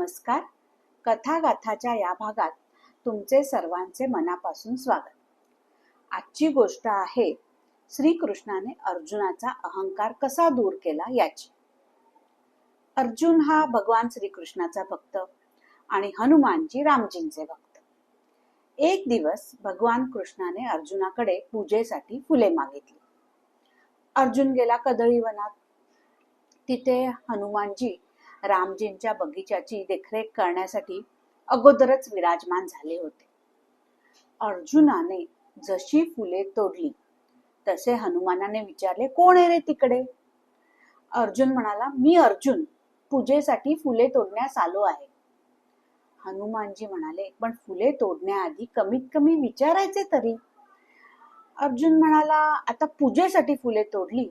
नमस्कार. कथागाथाच्या या भागात तुमचे सर्वांचे मनापासून स्वागत. आजची गोष्ट आहे श्रीकृष्णाने अर्जुनाचा अहंकार कसा दूर केला याची. अर्जुन हा भगवान श्रीकृष्णाचा भक्त आणि हनुमानजी रामजींचे भक्त. एक दिवस भगवान कृष्णाने अर्जुनाकडे पूजेसाठी फुले मागितली. अर्जुन गेला कदळी वनात तिथे हनुमानजी रामजींच्या बगीच्याची देखरेख करण्यासाठी अगोदरच विराजमान झाले होते. अर्जुनाने जशी फुले तोडली तसे हनुमानाने विचारले कोण आहे रे तिकडे? अर्जुन म्हणाला मी अर्जुन पूजेसाठी फुले तोडण्यास आलो आहे. हनुमानजी म्हणाले पण फुले तोडण्याआधी कमीत कमी विचारायचे तरी. अर्जुन म्हणाला आता पूजेसाठी फुले तोडली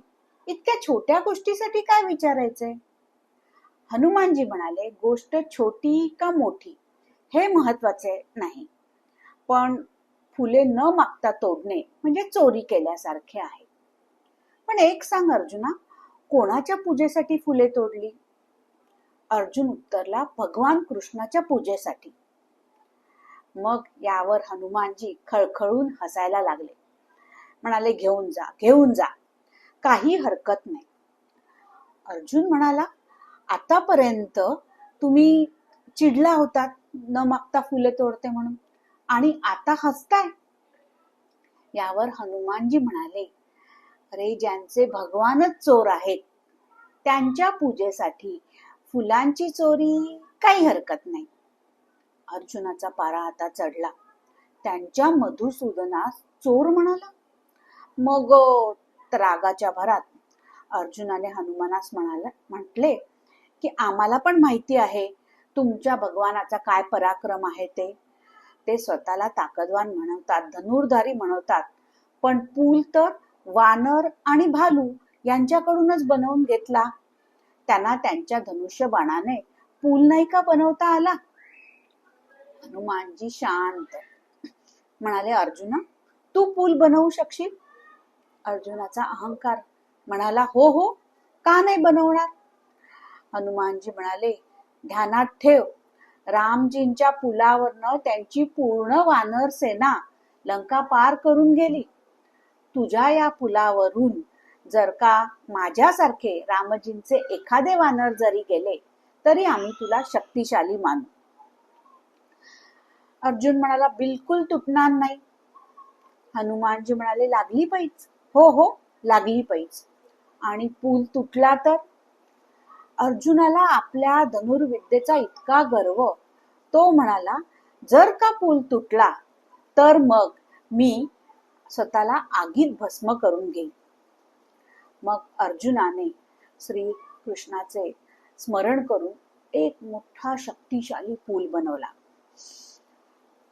इतक्या छोट्या गोष्टीसाठी काय विचारायचे हनुमानजी म्हणाले गोष्ट छोटी का मोठी? हे महत्त्वाचे नाही. पण फुले न मागता तोडणे म्हणजे चोरी केल्यासारखे आहे. पण एक सांग अर्जुना कोणाच्या पूजेसाठी फुले तोडली? अर्जुन उत्तरला भगवान कृष्णाच्या पूजेसाठी. मग यावर हनुमानजी खळखळून हसायला लागले. म्हणाले घेऊन जा घेऊन जा. काही हरकत नाही. अर्जुन म्हणाला आतापर्यंत तुम्ही चिडला होतात न मागता फुले तोडते म्हणून. आणि आता हसताय? यावर हनुमानजी म्हणाले अरे ज्यांचे भगवानच चोर आहेत त्यांच्या पूजेसाठी फुलांची चोरी काही हरकत नाही. अर्जुनाचा पारा आता चढला. त्यांच्या मधुसूदनास चोर म्हणाला. मग रागाच्या भरात अर्जुनाने हनुमानास म्हणाला म्हटले की आम्हाला पण माहिती आहे तुमच्या भगवानाचा काय पराक्रम आहे ते. ते स्वतःला ताकदवान म्हणवतात धनुर्धारी म्हणवतात. पण पूल तर वानर आणि भालू यांच्याकडूनच बनवून घेतला. त्यांना त्यांच्या धनुष्य बाणाने पूल नाही का बनवता आला? हनुमानजी शांत. म्हणाले अर्जुना तू पूल बनवू शकशील? अर्जुनाचा अहंकार म्हणाला हो हो का नाही बनवणार? हनुमानजी म्हणाले ध्यानात ठेव. रामजींच्या पुलावरनं त्यांची पूर्ण वानर सेना लंका पार करून गेली. तुझ्या या पुलावरून जर का माझ्यासारखे रामजींचे एखादे वानर जरी गेले तरी आम्ही तुला शक्तिशाली मानू. अर्जुन म्हणाला बिलकुल तुटणार नाही. हनुमानजी म्हणाले लागली पैच. हो हो लागली पैच. आणि पूल तुटला तर? अर्जुनाला आपल्या धनुर्विद्येचा इतका गर्व. तो म्हणाला जर का पूल तुटला तर मग मी स्वतःला आगीत भस्म करून घेईन. मग अर्जुनाने श्री कृष्णाचे स्मरण करून एक मोठा शक्तिशाली पूल बनवला.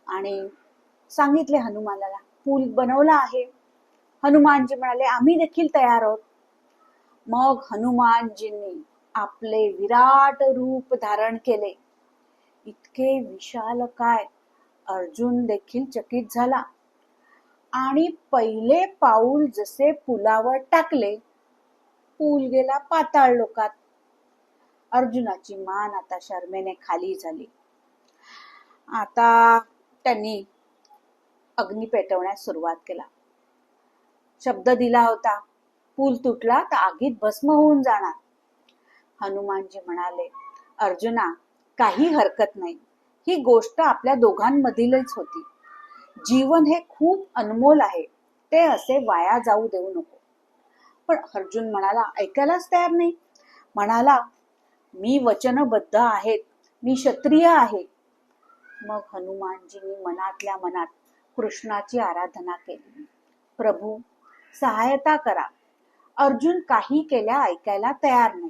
आणि सांगितले हनुमानाला पूल बनवला आहे. हनुमानजी म्हणाले आम्ही देखील तयार आहोत. मग हनुमानजींनी आपले विराट रूप धारण केले. इतके विशाल काय? अर्जुन देखील चकित झाला. आणि पहिले पाऊल जसे पुलावर टाकले पूल गेला पाताळ लोकात. अर्जुनाची मान आता शर्मेने खाली झाली. आता त्यांनी अग्नी पेटवण्यास सुरुवात केला. शब्द दिला होता पूल तुटला तर आगीत भस्म होऊन जाणार. हनुमानजी म्हणाले अर्जुना काही हरकत नाही. ही गोष्ट आपल्या दोघांमधीलच होती. जीवन हे खूप अनमोल आहे. ते असे वाया जाऊ देऊ नको. पण अर्जुन म्हणाला ऐकायलाच तयार नाही. म्हणाला मी वचनबद्ध आहेत. मी क्षत्रिय आहे. मग हनुमानजींनी मनातल्या मनात कृष्णाची आराधना केली. प्रभू सहायता करा. अर्जुन काही केल्या ऐकायला तयार नाही.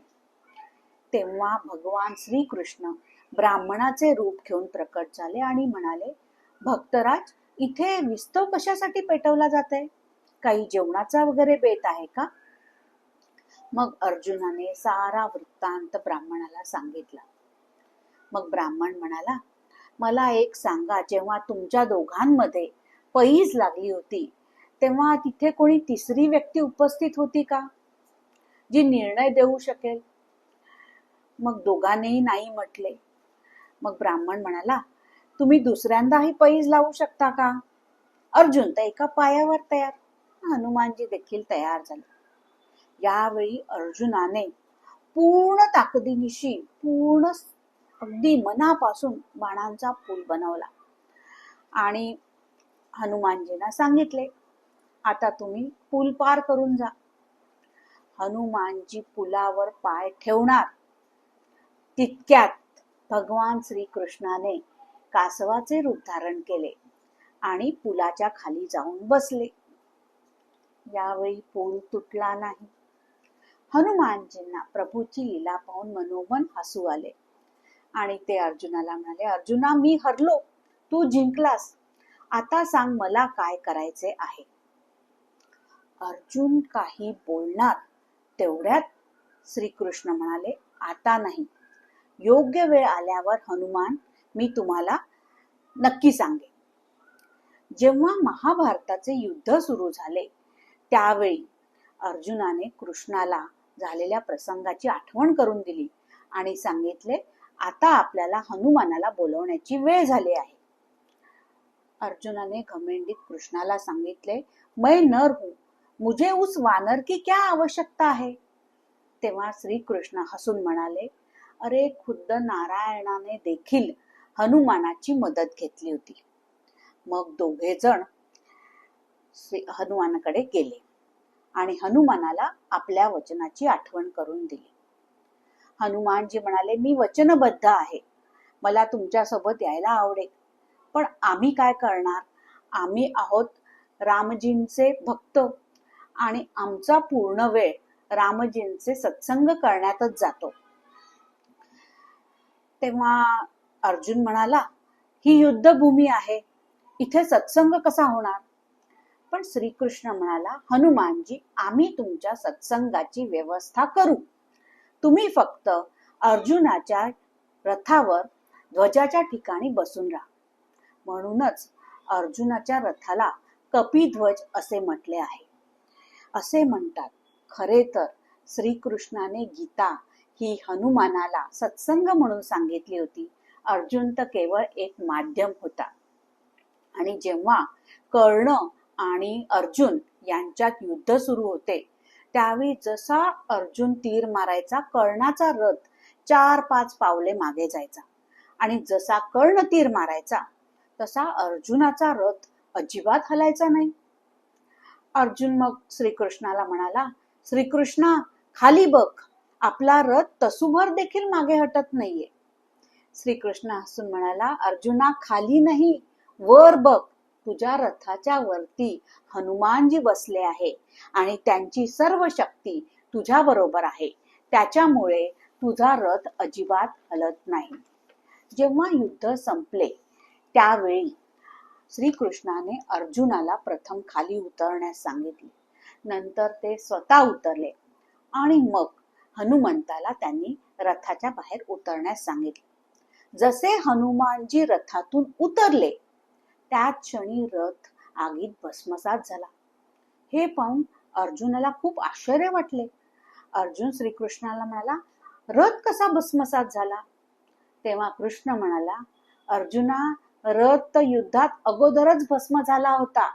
तेव्हा भगवान श्रीकृष्ण ब्राह्मणाचे रूप घेऊन प्रकट झाले आणि म्हणाले भक्तराज इथे विस्तव कशासाठी पेटवला जात आहे काही जेवणाचा वगैरे बेत आहे का? मग अर्जुनाने सारा वृत्तांत ब्राह्मणाला सांगितला. मग ब्राह्मण म्हणाला मला एक सांगा जेव्हा तुमच्या दोघांमध्ये पैज लागली होती तेव्हा तिथे कोणी तिसरी व्यक्ती उपस्थित होती का जी निर्णय देऊ शकेल? मग दोघांनीही नाही म्हटले. मग ब्राह्मण म्हणाला तुम्ही दुसऱ्यांदाही पैज लावू शकता का? अर्जुन तर एका पायावर तयार. हनुमानजी देखील तयार झाले. यावेळी अर्जुनाने पूर्ण ताकदीनिशी पूर्ण अगदी मनापासून बाणांचा पूल बनवला आणि हनुमानजींना सांगितले आता तुम्ही पूल पार करून जा. हनुमानजी पुलावर पाय ठेवणार तितक्यात भगवान श्रीकृष्णाने कासवाचे रूप धारण केले आणि पुलाच्या खाली जाऊन बसले. यावेळी पूल तुटला नाही. हनुमानजींना प्रभूची लीला पाहून मनोमन हसू आले आणि ते अर्जुनाला म्हणाले अर्जुना मी हरलो. तू जिंकलास. आता सांग मला काय करायचे आहे. अर्जुन काही बोलणार तेवढ्यात श्रीकृष्ण म्हणाले आता नाही. योग्य वेळ आल्यावर हनुमान मी तुम्हाला नक्की सांगेन. जेव्हा महाभारताचे युद्ध सुरू झाले त्यावेळी अर्जुनाने कृष्णाला झालेल्या प्रसंगाची आठवण करून दिली आणि सांगितले आता आपल्याला हनुमानाला बोलवण्याची वेळ झाली आहे. अर्जुनाने घमेंडीत कृष्णाला सांगितले मैं नर हूं मुझे उस वानर की क्या आवश्यकता आहे? तेव्हा श्रीकृष्ण हसून म्हणाले अरे खुद्द नारायणाने देखील हनुमानाची मदत घेतली होती. मग दोघे जण हनुमानाकडे गेले आणि हनुमानाला आपल्या वचनाची आठवण करून दिली. हनुमानजी म्हणाले मी वचनबद्ध आहे. मला तुमच्यासोबत यायला आवडेल. पण आम्ही काय करणार? आम्ही आहोत रामजींचे भक्त आणि आमचा पूर्ण वेळ रामजींचे सत्संग करण्यातच जातो. तेव्हा अर्जुन म्हणाला ही युद्धभूमी आहे. इथे सत्संग कसा होणार? पण श्रीकृष्ण म्हणाला हनुमानजी आम्ही तुमच्या सत्संगाची व्यवस्था करू. तुम्ही फक्त अर्जुनाच्या रथावर ध्वजाच्या ठिकाणी बसून राहा. म्हणूनच अर्जुनाच्या रथाला कपिध्वज असे म्हटले आहे. असे म्हणतात खरे तर श्रीकृष्णाने गीता ही हनुमानाला सत्संग म्हणून सांगितली होती. अर्जुन तर केवळ एक माध्यम होता. आणि जेव्हा कर्ण आणि अर्जुन यांच्यात युद्ध सुरू होते त्यावेळी जसा अर्जुन तीर मारायचा कर्णाचा रथ चार पाच पावले मागे जायचा. आणि जसा कर्ण तीर मारायचा तसा अर्जुनाचा रथ अजिबात हलायचा नाही. अर्जुन मग श्रीकृष्णाला म्हणाला श्रीकृष्णा खाली बघ. आपला रथ तसुभर देखील मागे हटत नाहीये. श्रीकृष्ण हसून म्हणाला अर्जुना खाली नाही. वर बघ तुझ्या रथाच्या वरती हनुमानजी बसले आहे आणि त्यांची सर्व शक्ती तुझ्या बरोबर आहे. त्याच्यामुळे तुझा रथ अजिबात हलत नाही. जेव्हा युद्ध संपले त्यावेळी श्रीकृष्णाने अर्जुनाला प्रथम खाली उतरण्यास सांगितले. नंतर ते स्वतः उतरले आणि मग हनुमंताला त्यांनी रथाच्या बाहेर उतरण्यास सांगितले. जसे हनुमानजी रथातून उतरले त्याच क्षणी रथ आगीत भस्मसात झाला. हे पाहून अर्जुनाला खूप आश्चर्य वाटले. अर्जुन श्रीकृष्णाला म्हणाला रथ कसा भस्मसात झाला? तेव्हा कृष्ण म्हणाला अर्जुना रथ युद्धात अगोदरच भस्म झाला होता.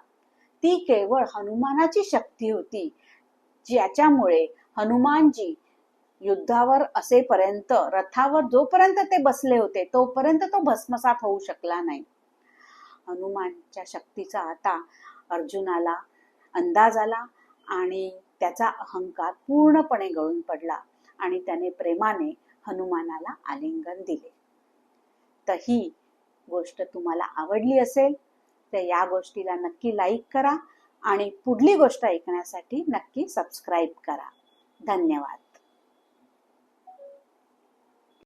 ती केवळ हनुमानाची शक्ती होती ज्याच्यामुळे हनुमानजी युद्धावर असेपर्यंत रथावर जोपर्यंत ते बसले होते तोपर्यंत तो भस्मसात होऊ शकला नाही. हनुमानच्या शक्तीचा आता अर्जुनाला अंदाज आला आणि त्याचा अहंकार पूर्णपणे गळून पडला आणि त्याने प्रेमाने हनुमानाला आलिंगन दिले. तर ही गोष्ट तुम्हाला आवडली असेल तर या गोष्टीला नक्की लाईक करा आणि पुढली गोष्ट ऐकण्यासाठी नक्की सबस्क्राईब करा. धन्यवाद.